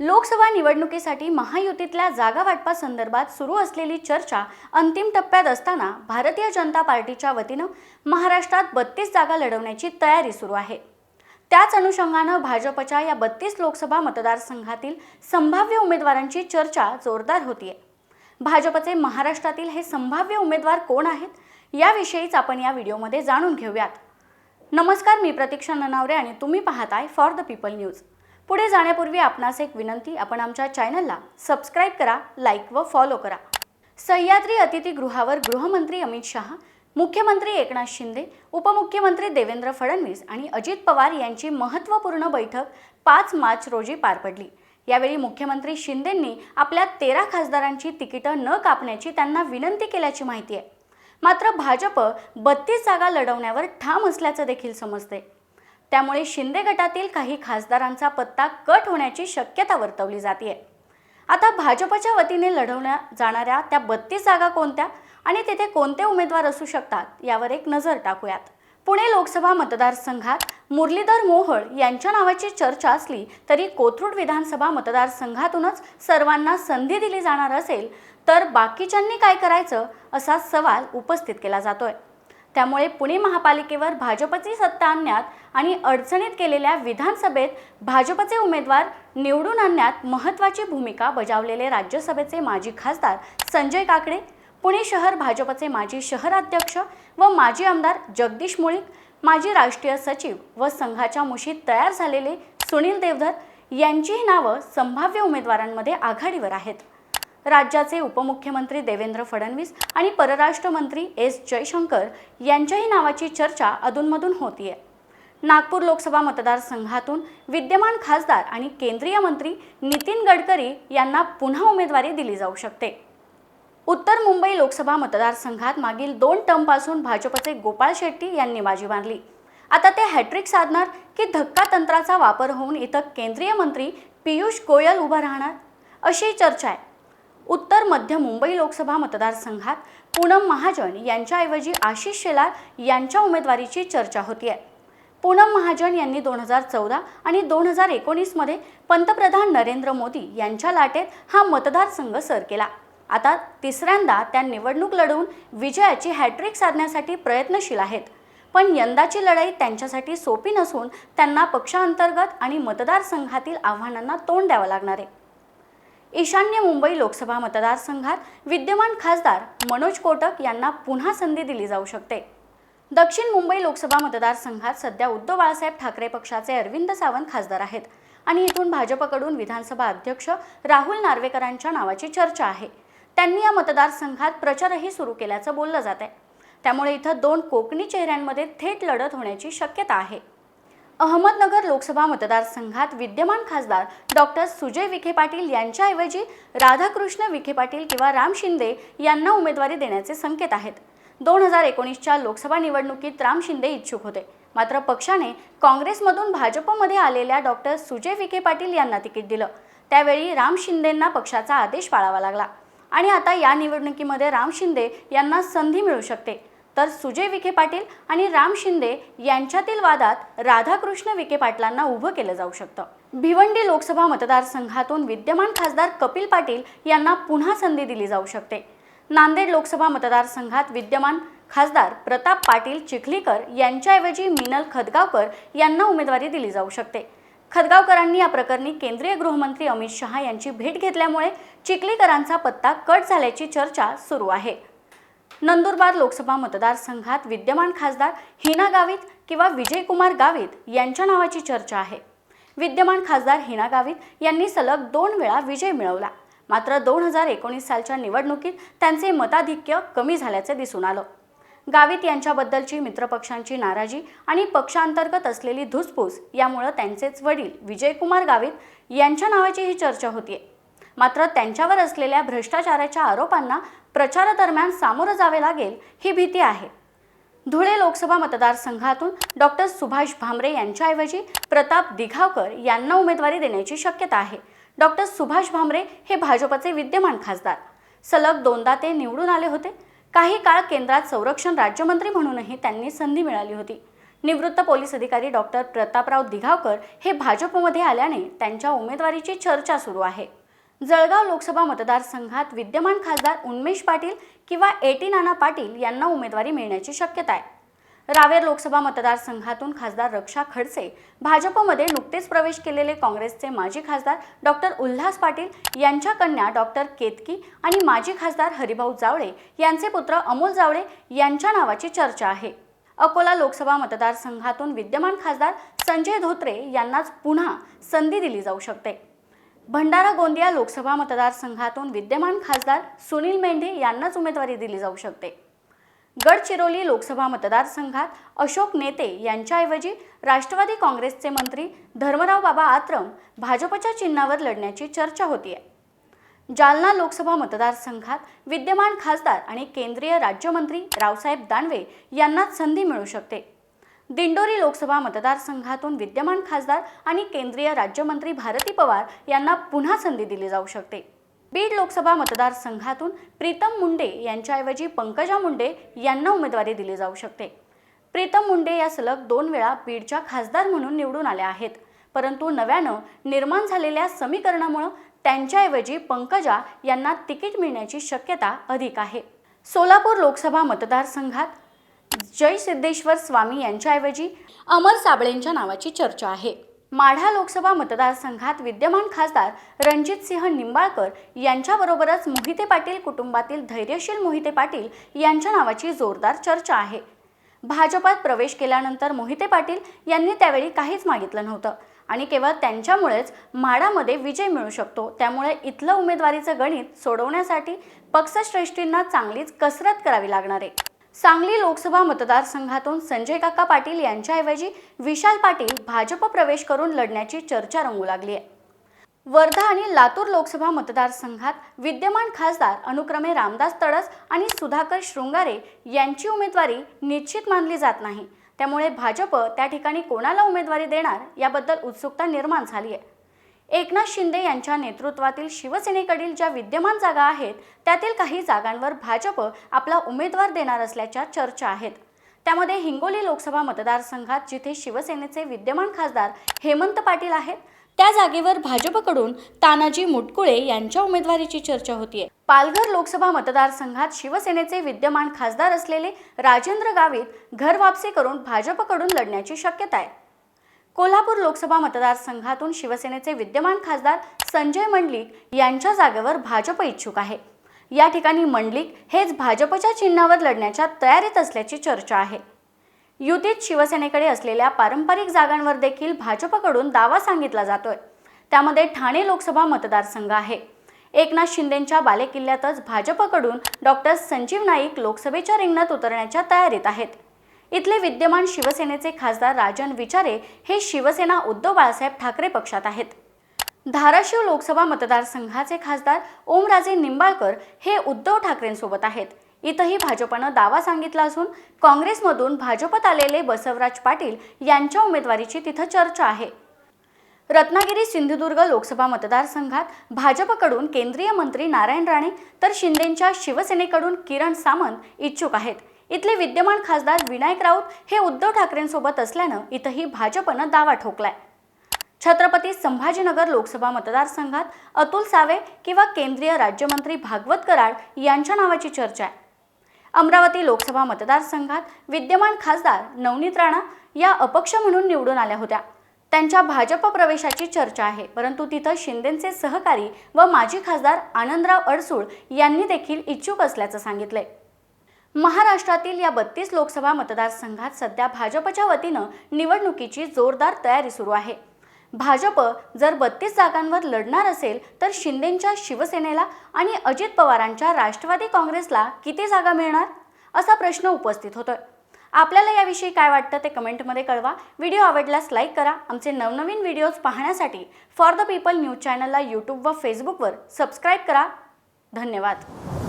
लोकसभा निवडणुकीसाठी महायुतीतल्या जागा वाटपासंदर्भात सुरू असलेली चर्चा अंतिम टप्प्यात असताना भारतीय जनता पार्टीच्या वतीनं महाराष्ट्रात बत्तीस जागा लढवण्याची तयारी सुरू आहे. त्याच अनुषंगानं भाजपच्या या बत्तीस लोकसभा मतदारसंघातील संभाव्य उमेदवारांची चर्चा जोरदार होतीये. भाजपचे महाराष्ट्रातील हे संभाव्य उमेदवार कोण आहेत याविषयीच आपण या व्हिडिओमध्ये जाणून घेऊयात. नमस्कार मी प्रतीक्षा ननावरे आणि तुम्ही पाहताय फॉर द पीपल न्यूज पुढे जाण्यापूर्वी आपणास एक विनंती आपण आमच्या चॅनलला सबस्क्राईब करा लाईक व फॉलो करा. सह्याद्री अतिथीगृहावर गृहमंत्री अमित शहा मुख्यमंत्री एकनाथ शिंदे उपमुख्यमंत्री देवेंद्र फडणवीस आणि अजित पवार यांची महत्त्वपूर्ण बैठक पाच मार्च रोजी पार पडली. यावेळी मुख्यमंत्री शिंदेंनी आपल्या तेरा खासदारांची तिकीटं न कापण्याची त्यांना विनंती केल्याची माहिती आहे. मात्र भाजप बत्तीस जागा लढवण्यावर ठाम असल्याचं देखील समजते त्यामुळे शिंदे गटातील काही खासदारांचा पत्ता कट होण्याची शक्यता वर्तवली जाते आता भाजपच्या वतीने लढवल्या जाणाऱ्या त्या बत्तीस जागा कोणत्या आणि तेथे कोणते उमेदवार असू शकतात यावर एक नजर टाकूयात. पुणे लोकसभा मतदारसंघात मुरलीधर मोहोळ यांच्या नावाची चर्चा असली तरी कोथरूड विधानसभा मतदारसंघातूनच सर्वांना संधी दिली जाणार असेल तर बाकीच्यांनी काय करायचं असा सवाल उपस्थित केला जातोय. त्यामुळे पुणे महापालिकेवर भाजपची सत्ता आणण्यात आणि अडचणीत केलेल्या विधानसभेत भाजपचे उमेदवार निवडून आणण्यात महत्त्वाची भूमिका बजावलेले राज्यसभेचे माजी खासदार संजय काकडे पुणे शहर भाजपचे माजी शहराध्यक्ष व माजी आमदार जगदीश मुळीक माजी राष्ट्रीय सचिव व संघाच्या मुशीत तयार झालेले सुनील देवधर यांचीही नावं संभाव्य उमेदवारांमध्ये आघाडीवर आहेत. राज्याचे उपमुख्यमंत्री देवेंद्र फडणवीस आणि परराष्ट्र मंत्री एस जयशंकर यांच्याही नावाची चर्चा अधूनमधून होतीये. नागपूर लोकसभा मतदारसंघातून विद्यमान खासदार आणि केंद्रीय मंत्री नितीन गडकरी यांना पुन्हा उमेदवारी दिली जाऊ शकते. उत्तर मुंबई लोकसभा मतदारसंघात मागील दोन टर्मपासून भाजपचे गोपाळ शेट्टी यांनी बाजी मारली. आता ते हॅट्रिक साधणार की धक्का तंत्राचा वापर होऊन इथं केंद्रीय मंत्री पियुष गोयल उभं राहणार? अशी चर्चा आहे. उत्तर मध्य मुंबई लोकसभा मतदारसंघात पूनम महाजन यांच्याऐवजी आशिष शेलार यांच्या उमेदवारीची चर्चा होती आहे पूनम महाजन यांनी दोन हजार चौदा आणि दोन हजार एकोणीसमध्ये पंतप्रधान नरेंद्र मोदी यांच्या लाटेत हा मतदारसंघ सर केला. आता तिसऱ्यांदा त्या निवडणूक लढवून विजयाची हॅट्रिक साधण्यासाठी प्रयत्नशील आहेत. पण यंदाची लढाई त्यांच्यासाठी सोपी नसून त्यांना पक्षांतर्गत आणि मतदारसंघातील आव्हानांना तोंड द्यावं लागणार आहे. ईशान्य मुंबई लोकसभा मतदारसंघात विद्यमान खासदार मनोज कोटक यांना पुन्हा संधी दिली जाऊ शकते. दक्षिण मुंबई लोकसभा मतदारसंघात सध्या उद्धव बाळासाहेब ठाकरे पक्षाचे अरविंद सावंत खासदार आहेत आणि इथून भाजपकडून विधानसभा अध्यक्ष राहुल नार्वेकरांच्या नावाची चर्चा आहे. त्यांनी या मतदारसंघात प्रचारही सुरू केल्याचं बोललं जात आहे त्यामुळे इथं दोन कोकणी चेहऱ्यांमध्ये थेट लढत होण्याची शक्यता आहे. अहमदनगर लोकसभा मतदारसंघात विद्यमान खासदार डॉक्टर सुजय विखे पाटील यांच्याऐवजी राधाकृष्ण विखे पाटील किंवा राम शिंदे यांना उमेदवारी देण्याचे संकेत आहेत. दोन हजार एकोणीसच्या लोकसभा निवडणुकीत राम शिंदे इच्छुक होते. मात्र पक्षाने काँग्रेसमधून भाजपमध्ये आलेल्या डॉक्टर सुजय विखे पाटील यांना तिकीट दिलं. त्यावेळी राम शिंदेंना पक्षाचा आदेश पाळावा लागला. आणि आता या निवडणुकीमध्ये राम शिंदे यांना संधी मिळू शकते. तर सुजय विखे पाटील आणि राम शिंदे यांच्यातील वादात राधाकृष्ण विखे पाटलांना उभं केलं जाऊ शकतं. भिवंडी लोकसभा मतदारसंघातून विद्यमान खासदार कपिल पाटील यांना पुन्हा संधी दिली जाऊ शकते. नांदेड लोकसभा मतदारसंघात विद्यमान खासदार प्रताप पाटील चिखलीकर यांच्याऐवजी मिनल खदगावकर यांना उमेदवारी दिली जाऊ शकते. खदगावकरांनी या प्रकरणी केंद्रीय गृहमंत्री अमित शहा यांची भेट घेतल्यामुळे चिखलीकरांचा पत्ता कट झाल्याची चर्चा सुरू आहे. नंदुरबार लोकसभा मतदारसंघात विद्यमान खासदार हिना गावित किंवा विजयकुमार गावित यांच्या नावाची चर्चा आहे. विद्यमान खासदार हिना गावित यांनी सलग दोन वेळा विजय मिळवला. मात्र दोन हजार एकोणीस सालच्या निवडणुकीत त्यांचे मताधिक्य कमी झाल्याचे दिसून आलं. गावित यांच्याबद्दलची मित्रपक्षांची नाराजी आणि पक्षांतर्गत असलेली धुसफूस यामुळं त्यांचेच वडील विजयकुमार गावित यांच्या नावाची ही चर्चा होतीये. मात्र त्यांच्यावर असलेल्या भ्रष्टाचाराच्या आरोपांना प्रचारादरम्यान सामोरं जावे लागेल ही भीती आहे. धुळे लोकसभा मतदारसंघातून डॉक्टर सुभाष भामरे यांच्याऐवजी प्रताप दिघावकर यांना उमेदवारी देण्याची शक्यता आहे. डॉक्टर सुभाष भामरे हे भाजपचे विद्यमान खासदार. सलग दोनदा ते निवडून आले होते. काही काळ केंद्रात संरक्षण राज्यमंत्री म्हणूनही त्यांनी संधी मिळाली होती. निवृत्त पोलीस अधिकारी डॉक्टर प्रतापराव दिघावकर हे भाजपमध्ये आल्याने त्यांच्या उमेदवारीची चर्चा सुरू आहे. जळगाव लोकसभा मतदारसंघात विद्यमान खासदार उन्मेश पाटील किंवा एटी नाना पाटील यांना उमेदवारी मिळण्याची शक्यता आहे. रावेर लोकसभा मतदारसंघातून खासदार रक्षा खडसे भाजपमध्ये नुकतेच प्रवेश केलेले काँग्रेसचे माजी खासदार डॉक्टर उल्हास पाटील यांच्या कन्या डॉक्टर केतकी आणि माजी खासदार हरिभाऊ जावळे यांचे पुत्र अमोल जावळे यांच्या नावाची चर्चा आहे. अकोला लोकसभा मतदारसंघातून विद्यमान खासदार संजय धोत्रे यांनाच पुन्हा संधी दिली जाऊ शकते. भंडारा गोंदिया लोकसभा मतदारसंघातून विद्यमान खासदार सुनील मेंढे यांनाच उमेदवारी दिली जाऊ शकते. गडचिरोली लोकसभा मतदारसंघात अशोक नेते यांच्याऐवजी राष्ट्रवादी काँग्रेसचे मंत्री धर्मराव बाबा आत्रम भाजपच्या चिन्हावर लढण्याची चर्चा होती आहे जालना लोकसभा मतदारसंघात विद्यमान खासदार आणि केंद्रीय राज्यमंत्री रावसाहेब दानवे यांनाच संधी मिळू शकते. दिंडोरी लोकसभा मतदारसंघातून विद्यमान खासदार आणि केंद्रीय राज्यमंत्री भारती पवार यांना पुन्हा संधी दिली जाऊ शकते. बीड लोकसभा मतदारसंघातून प्रीतम मुंडे यांच्याऐवजी पंकजा मुंडे यांना उमेदवारी दिली जाऊ शकते. प्रीतम मुंडे या सलग दोन वेळा बीडच्या खासदार म्हणून निवडून आल्या आहेत. परंतु नव्यानं निर्माण झालेल्या समीकरणामुळं त्यांच्याऐवजी पंकजा यांना तिकीट मिळण्याची शक्यता अधिक आहे. सोलापूर लोकसभा मतदारसंघात जय सिद्धेश्वर स्वामी यांच्याऐवजी अमर साबळेंच्या नावाची चर्चा आहे. माढा लोकसभा मतदारसंघात विद्यमान खासदार रणजितसिंह निंबाळकर यांच्याबरोबरच मोहिते पाटील कुटुंबातील धैर्यशील मोहिते पाटील यांच्या नावाची जोरदार चर्चा आहे. भाजपात प्रवेश केल्यानंतर मोहिते पाटील यांनी त्यावेळी काहीच मागितलं नव्हतं आणि केवळ त्यांच्यामुळेच माडामध्ये विजय मिळू शकतो. त्यामुळे इथलं उमेदवारीचं गणित सोडवण्यासाठी पक्षश्रेष्ठींना चांगलीच कसरत करावी लागणार आहे. सांगली लोकसभा मतदारसंघातून संजय काका पाटील यांच्याऐवजी विशाल पाटील भाजप प्रवेश करून लढण्याची चर्चा रंगू लागली आहे. वर्धा आणि लातूर लोकसभा मतदारसंघात विद्यमान खासदार अनुक्रमे रामदास तडस आणि सुधाकर शृंगारे यांची उमेदवारी निश्चित मानली जात नाही. त्यामुळे भाजप त्या ठिकाणी कोणाला उमेदवारी देणार याबद्दल उत्सुकता निर्माण झाली आहे. एकनाथ शिंदे यांच्या नेतृत्वातील शिवसेनेकडील ज्या विद्यमान जागा आहेत त्यातील काही जागांवर भाजप आपला उमेदवार देणार असल्याच्या चर्चा आहेत. त्यामध्ये हिंगोली लोकसभा मतदारसंघात जिथे शिवसेनेचे विद्यमान खासदार हेमंत पाटील आहेत त्या जागेवर भाजपकडून तानाजी मुटकुळे यांच्या उमेदवारीची चर्चा होतीये. पालघर लोकसभा मतदारसंघात शिवसेनेचे विद्यमान खासदार असलेले राजेंद्र गावित घर वापसी करून भाजपकडून लढण्याची शक्यता आहे. कोल्हापूर लोकसभा मतदारसंघातून शिवसेनेचे विद्यमान खासदार संजय मंडलिक यांच्या जागेवर भाजप इच्छुक आहे. या ठिकाणी मंडलिक हेच भाजपच्या चिन्हावर लढण्याच्या तयारीत असल्याची चर्चा आहे. युतीत शिवसेनेकडे असलेल्या पारंपरिक जागांवर देखील भाजपकडून दावा सांगितला जातोय. त्यामध्ये ठाणे लोकसभा मतदारसंघ आहे. एकनाथ शिंदेंच्या बालेकिल्ल्यातच भाजपकडून डॉक्टर संजीव नाईक लोकसभेच्या रिंगणात उतरण्याच्या तयारीत आहेत. इथले विद्यमान शिवसेनेचे खासदार राजन विचारे हे शिवसेना उद्धव बाळासाहेब ठाकरे पक्षात आहेत. धाराशिव लोकसभा मतदारसंघाचे खासदार ओमराजे निंबाळकर हे उद्धव ठाकरेंसोबत आहेत. इथंही भाजपनं दावा सांगितला असून काँग्रेसमधून भाजपत आलेले बसवराज पाटील यांच्या उमेदवारीची तिथं चर्चा आहे. रत्नागिरी सिंधुदुर्ग लोकसभा मतदारसंघात भाजपकडून केंद्रीय मंत्री नारायण राणे तर शिंदेंच्या शिवसेनेकडून किरण सामंत इच्छुक आहेत. इथले विद्यमान खासदार विनायक राऊत हे उद्धव ठाकरेंसोबत असल्यानं इथंही भाजपनं दावा ठोकलाय. छत्रपती संभाजीनगर लोकसभा मतदारसंघात अतुल सावे किंवा केंद्रीय राज्यमंत्री भागवत कराड यांच्या नावाची चर्चा आहे. अमरावती लोकसभा मतदारसंघात विद्यमान खासदार नवनीत राणा या अपक्ष म्हणून निवडून आल्या होत्या. त्यांच्या भाजप प्रवेशाची चर्चा आहे परंतु तिथं शिंदेचे सहकारी व माजी खासदार आनंदराव अडसूळ यांनी देखील इच्छुक असल्याचं सांगितलंय. महाराष्ट्रातील या बत्तीस लोकसभा मतदारसंघात सध्या भाजपच्या वतीनं निवडणुकीची जोरदार तयारी सुरू आहे. भाजप जर बत्तीस जागांवर लढणार असेल तर शिंदेंच्या शिवसेनेला आणि अजित पवारांच्या राष्ट्रवादी काँग्रेसला किती जागा मिळणार? असा प्रश्न उपस्थित होतोय. आपल्याला याविषयी काय वाटतं ते कमेंटमध्ये कळवा. व्हिडिओ आवडल्यास लाईक करा. आमचे नवनवीन व्हिडिओज पाहण्यासाठी फॉर द पीपल न्यूज चॅनलला यूट्यूब व फेसबुकवर सबस्क्राईब करा. धन्यवाद.